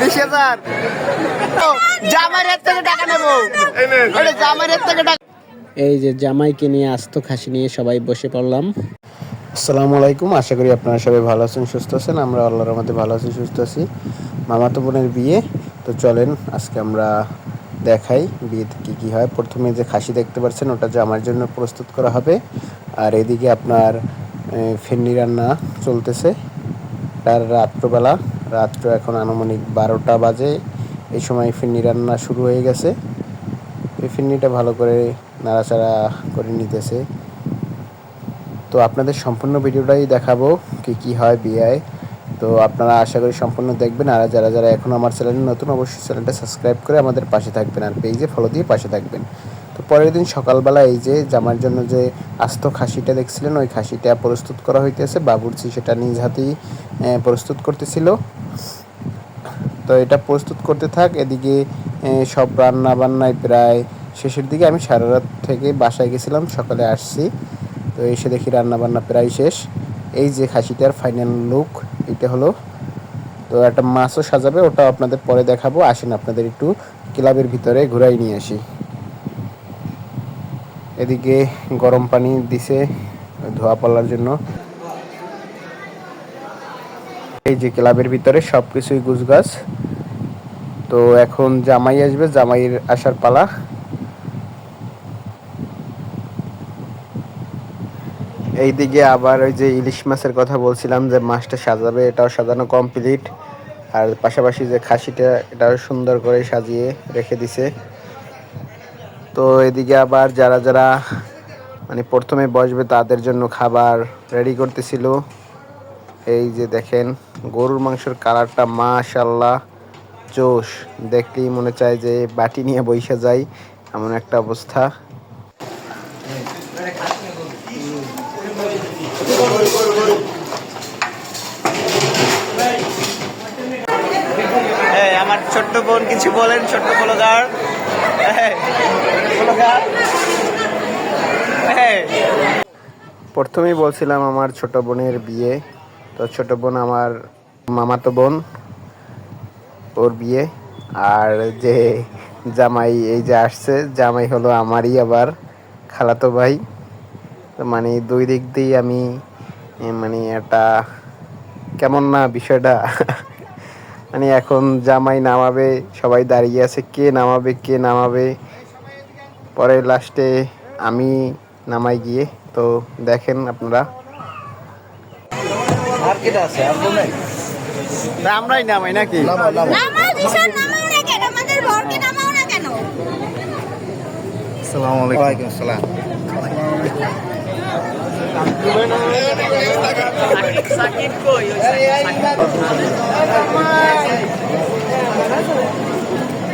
বিশ হাজার ও, জামাইয়ের থেকে টাকা নেব। ওটা জামাইয়ের থেকে টাকা এই যে জামাইকে নিয়ে আস্ত খাসি নিয়ে সবাই বসে পড়লাম। আসসালামু আলাইকুম আশা করি আপনারা সবাই ভালো আছেন সুস্থ আছেন। আমরা আল্লাহর রহমতে ভালো আছি সুস্থ আছি। মামাতো বোনের বিয়ে। তো চলেন আজকে আমরা দেখাই বিয়েতে কী কী হয়। প্রথমে যে খাসি দেখতে পাচ্ছেন ওটা যে আমার জন্য প্রস্তুত করা হবে। আর এদিকে আপনার এ, ফেন্ডি রান্না চলতেছে। তার রাত্রবেলা, রাত্র এখন আনুমানিক বারোটা বাজে। এই সময় ফিন্নি রান্না শুরু হয়ে গেছে। এই ফিন্নিটা ভালো করে নাড়াচাড়া করে নিতেছে। তো আপনাদের সম্পূর্ণ ভিডিওটাই দেখাবো কি কি হয় বিয়েয়। তো আপনারা আশা করি সম্পূর্ণ দেখবেন। আর যারা যারা এখন আমার চ্যানেলে নতুন, অবশ্যই চ্যানেলটা সাবস্ক্রাইব করে আমাদের পাশে থাকবেন। আর পেজে ফলো দিয়ে পাশে থাকবেন। পরের দিন সকালবেলা এই যে জামার জন্য যে আস্ত খাসিটা দেখছিলেন, ওই খাসিটা প্রস্তুত করা হইতেছে। বাবুর্চি সেটা নিজ হাতেই প্রস্তুত করতেছিল। তো এটা প্রস্তুত করতে থাক, এদিকে সব রান্না বান্নায় প্রায় শেষের দিকে। আমি সারা রাত থেকে বাসায় গেছিলাম, সকালে আসছি। তো এসে দেখি রান্না বান্না প্রায় শেষ। এই যে খাসিটার ফাইনাল লুক এটা হলো। তো একটা মাছও সাজাবে, ওটা আপনাদের পরে দেখাবো। আসেন আপনাদের একটু ক্লাবের ভিতরে ঘুরাই নিয়ে আসি। এদিকে গরম পানি দিছে ধোয়া পড়ার জন্য। এই যে ক্লাবের ভিতরে সব কিছুই গুছগাছ। তো এখন জামাই আসবে, জামাইয়ের আসার পালা। এইদিকে আবার ওই যে ইলিশ মাছের কথা বলছিলাম যে মাছটা সাজাবে, এটাও সাজানো কমপ্লিট। আর পাশাপাশি যে খাসিটা, এটাও সুন্দর করে সাজিয়ে রেখে দিছে। তো এদিকে আবার যারা যারা মানে প্রথমে বসবে তাদের জন্য খাবার রেডি করতেছিল। এই যে দেখেন, গরুর মাংসের কালারটা মাশাল্লাহ জোশ। দেখলেই মনে চায় যে বাটি নিয়ে বইসা যায়, এমন একটা অবস্থা। আমার ছোট্ট বোন কিছু বলেন, ছোট্ট ব্লগার প্রথমেই বলছিলাম আমার ছোট বোনের বিয়ে। তো ছোট বোন আমার মামাতো বোন, ওর বিয়ে। আর যে জামাই এই যে আসছে, জামাই হলো আমারই আবার খালাতো ভাই। তো মানে দুই দিক দিয়েই আমি মানে একটা কেমন না বিষয়টা। মানে এখন জামাই নামাবে, সবাই দাঁড়িয়ে আছে, কে নামাবে কে নামাবে পরে লাস্টে আমি নামাই গিয়ে তো দেখেন আপনারা আর কেটা আছে আর বলেন আমরাই নামাই নাকি নামাও ভীষণ নামাও না কেন আমাদের বরকে নামাও না কেন আসসালামু আলাইকুম ওয়ালাইকুম আসসালাম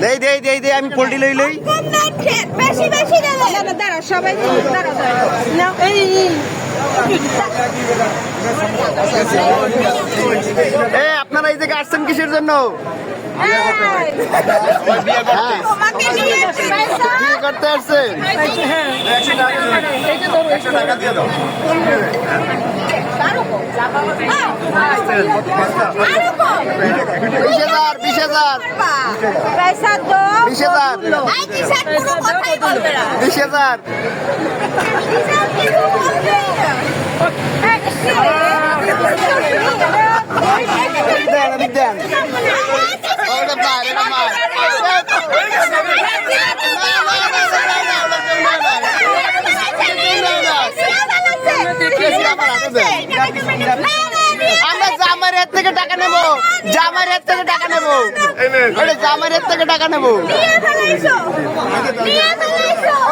দেই দেই দেই দেই আমি পোল্ট্রি লই লই। বেশি বেশি দেবে। দাঁড়া দাঁড়া সবাই দাঁড়া দাঁড়া এই। এ আপনারা এই জায়গায় আসছেন কিসের জন্য? বিয়ে করতে আসছেন? বিশ হাজার হাজার পয়সা দো বিশ হাজার আই কিসের কোনো কথাই বলবে না বিশ হাজার দেন এদিক দেন ওটা মার এটা মার আমরা জামার হাত থেকে টাকা নেব। জামার হাত থেকে টাকা নেব। ওটা জামার হাত থেকে টাকা নেব।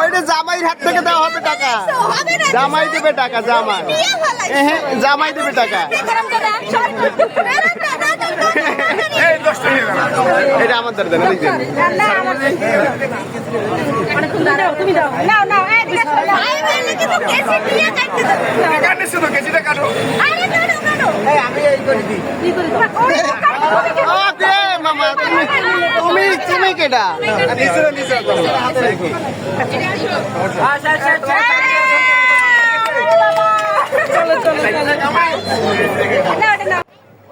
ওইটা জামাইয়ের হাত থেকে দেওয়া হবে টাকা। জামাই দেবে টাকা জামাই। হ্যাঁ জামাই দেবে টাকা। এটা আমার দ্বারা দেন এদিক তুমি দাও কাটো কাটো। কাটো কাটো তুমি তুমি আচ্ছা আচ্ছা আচ্ছা চলো চলো চলো।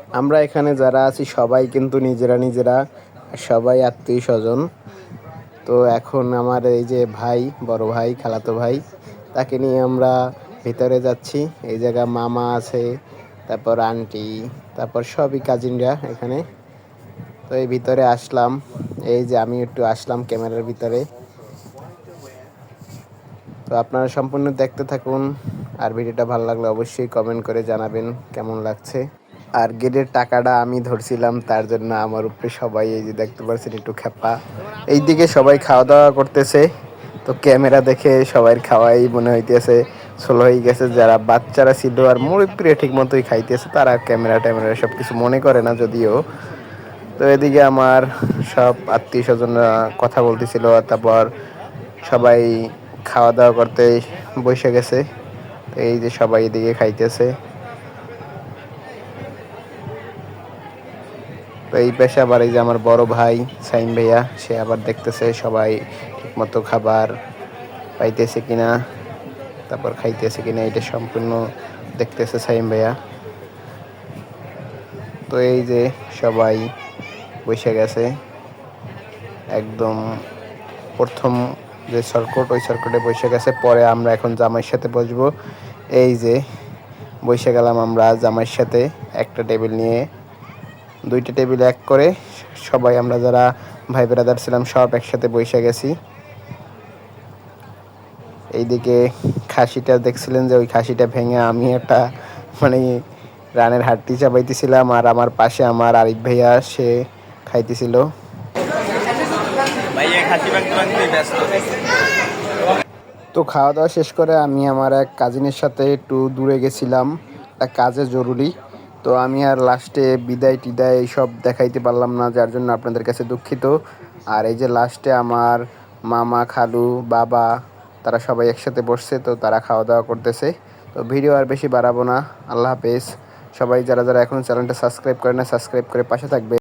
আমরা এখানে যারা আছি, সবাই কিন্তু নিজেরা নিজেরা, সবাই আত্মীয় স্বজন। তো এখন আমার এই যে ভাই, বড় ভাই, খালাতো ভাই, তাকে নিয়ে আমরা ভিতরে যাচ্ছি। এই জায়গা মামা আছে, তারপর আন্টি, তারপর সবই কাজিনরা এখানে। তো এই ভিতরে আসলাম। এই যে আমি একটু আসলাম ক্যামেরার ভিতরে। তো আপনারা সম্পূর্ণ দেখতে থাকুন। আর ভিডিওটা ভালো লাগলে অবশ্যই কমেন্ট করে জানাবেন কেমন লাগছে। আর গেটের টাকাটা আমি ধরছিলাম, তার জন্য আমার উপরে সবাই এই যে দেখতে পাচ্ছেন একটু খেপা এইদিকে সবাই খাওয়া দাওয়া করতেছে। তো ক্যামেরা দেখে সবাই খাওয়াই মনে হইতেছে স্লো হয়ে গেছে। যারা বাচ্চারা ছিল আর মুরব্বীরা ঠিক মতোই খাইতেছে, তারা ক্যামেরা ট্যামেরা সব কিছু মনে করে না যদিও। তো এদিকে আমার সব আত্মীয় স্বজনরা কথা বলতেছিল, তারপর সবাই খাওয়া দাওয়া করতে বসে গেছে। তো এই যে সবাই এদিকে খাইতেছে। তো এই পেশে আবার এই যে আমার বড় ভাই সাইম ভাইয়া, সে আবার দেখতেছে সবাই ঠিকমতো খাবার পাইতেছে কিনা, তারপর খাইতেছে কিনা, এটা সম্পূর্ণ দেখতেছে সাইম ভাইয়া। তো এই যে সবাই বসে গেছে, একদম প্রথম যে সার্কট, ওই সার্কটে বসে গেছে, পরে আমরা এখন জামাইয়ের সাথে বসবো। এই যে বসে গেলাম আমরা জামাইয়ের সাথে, একটা টেবিল নিয়ে দুইটা টেবিল এক করে সবাই আমরা যারা ভাই ব্রাদার ছিলাম সব একসাথে বসে গেছি। এইদিকে খাসিটা দেখছিলেন যে ওই খাসিটা ভেঙে আমি একটা মানে রানের হাড্ডি চাপাইতেছিলাম আর আমার পাশে আমার আরিফ ভাইয়া সে খাইতেছিল। তো খাওয়া দাওয়া শেষ করে আমি আমার এক কাজিনের সাথে একটু দূরে গেছিলাম। একটা কাজে জরুরি। তো আমি আর লাস্টে বিদায় টিদায় সব দেখাইতে পারলাম না, যার জন্য আপনাদের কাছে দুঃখিত। আর এই যে লাস্টে আমার মামা, খালু, বাবা, তারা সবাই একসাথে বসছে, তো তারা খাওয়া দাওয়া করতেছে। তো ভিডিও আর বেশি বাড়াবো না। আল্লাহ হাফেজ। সবাই যারা যারা এখন চ্যানেলটা সাবস্ক্রাইব করে না, সাবস্ক্রাইব করে পাশে থাকবে।